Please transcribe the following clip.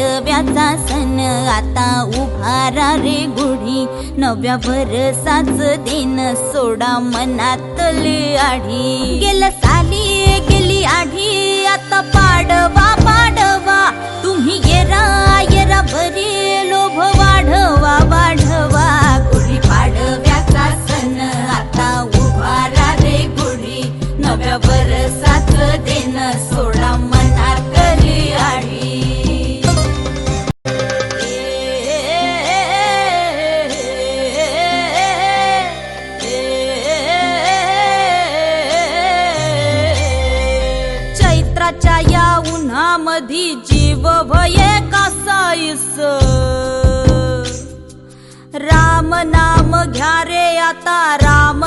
आडव्याचा सण आता उभारा रे गुढी. नव्या भरसाच दिन सोडा मनातले आढी. गेलं साली यंदाच्या या उन्हामधी जीव भये कसाईस राम नाम घ्या रे आता राम